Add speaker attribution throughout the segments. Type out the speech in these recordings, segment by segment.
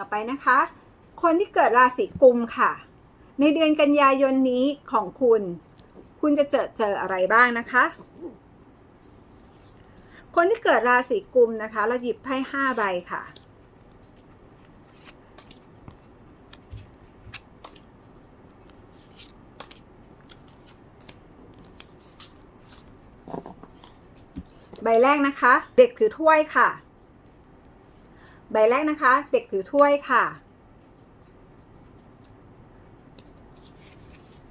Speaker 1: ต่อไปนะคะ คนที่เกิดราศีกุมค่ะ ในเดือนกันยายนนี้ของคุณ คุณจะเจอเจออะไรบ้างนะคะ คนที่เกิดราศีกุมนะคะ เราหยิบไพ่ห้าใบค่ะใบแรกนะคะ เด็กถือถ้วยค่ะ ใบแรกนะคะ เด็กถือถ้วยค่ะ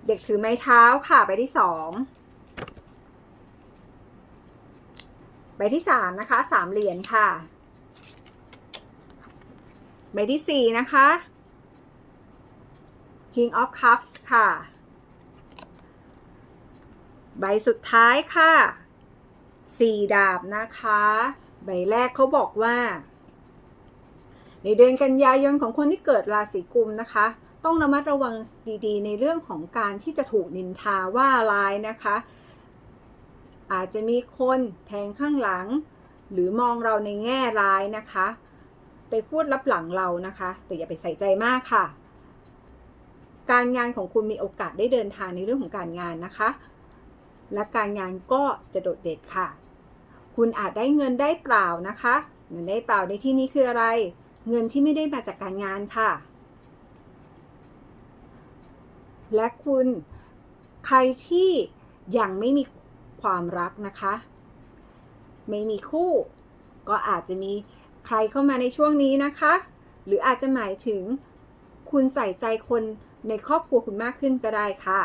Speaker 1: เด็กถือไม้เท้าค่ะ ใบที่สองใบที่สามนะคะสามเหรียญค่ะ ใบที่สี่นะคะ King of Cups ค่ะ ใบสุดท้ายค่ะสี่ดาบนะคะ ใบแรกเขาบอกว่า ในเดือนกันยายนของคนที่เกิดราศีกุมนะคะ ต้องระมัดระวังดีๆ ในเรื่องของการที่จะถูกนินทาว่าร้ายนะคะ อาจจะมีคนแทงข้างหลัง หรือมองเราในแง่ร้ายนะคะ ไปพูดลับหลังเรานะคะ แต่อย่าไปใส่ใจมากค่ะ การงานของคุณมีโอกาสได้เดินทางในเรื่องของการงานนะคะ และการงานก็จะโดดเด่นค่ะ คุณอาจได้เงินได้เปล่านะคะ เงินได้เปล่าในที่นี้คืออะไร เงินที่ไม่ได้มาจากการงานค่ะ และคุณใครที่ยังไม่มีความรักนะคะ ไม่มีคู่ ก็อาจจะมีใครเข้ามาในช่วงนี้นะคะ หรืออาจจะหมายถึงคุณใส่ใจคนในครอบครัวคุณมากขึ้นก็ได้ค่ะ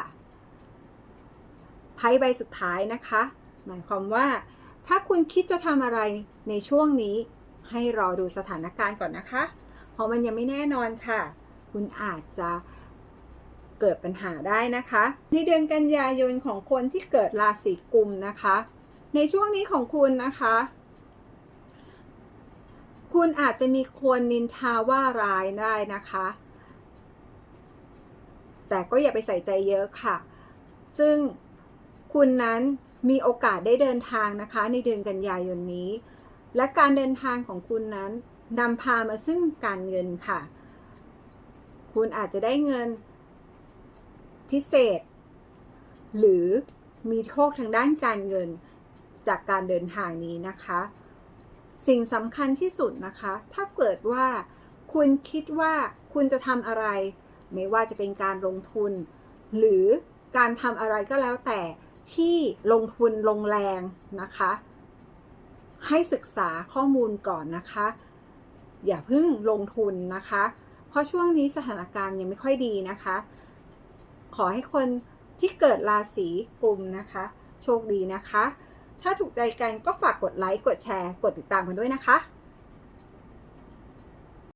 Speaker 1: ไพ่ใบสุดท้ายนะคะ หมายความว่า ถ้าคุณคิดจะทำอะไรในช่วงนี้ ให้รอดูสถานการณ์ก่อนนะคะ เพราะมันยังไม่แน่นอนค่ะ คุณอาจจะเกิดปัญหาได้นะคะ ในเดือนกันยายนของคนที่เกิดราศีกุมนะคะ ในช่วงนี้ของคุณนะคะ คุณอาจจะมีคนนินทาว่าร้ายได้นะคะ แต่ก็อย่าไปใส่ใจเยอะค่ะ ซึ่งคุณนั้นมีโอกาสได้เดินทางนะคะ ในเดือนกันยายนนี้ และการเดินทางของคุณนั้นนำพามาซึ่งการเงินค่ะ คุณอาจจะได้เงินพิเศษ หรือมีโชคทางด้านการเงินจากการเดินทางนี้นะคะ สิ่งสำคัญที่สุดนะคะ ถ้าเกิดว่าคุณคิดว่าคุณจะทำอะไร ไม่ว่าจะเป็นการลงทุน หรือการทำอะไรก็แล้วแต่ที่ลงทุนลงแรงนะคะ ให้ศึกษาข้อมูลก่อนนะคะ อย่าเพิ่งลงทุนนะคะ เพราะช่วงนี้สถานการณ์ยังไม่ค่อยดีนะคะ ขอให้คนที่เกิดราศีกลุ่มนะคะ โชคดีนะคะ ถ้าถูกใจกันก็ฝากกดไลค์ กดแชร์ กดติดตามกันด้วยนะคะ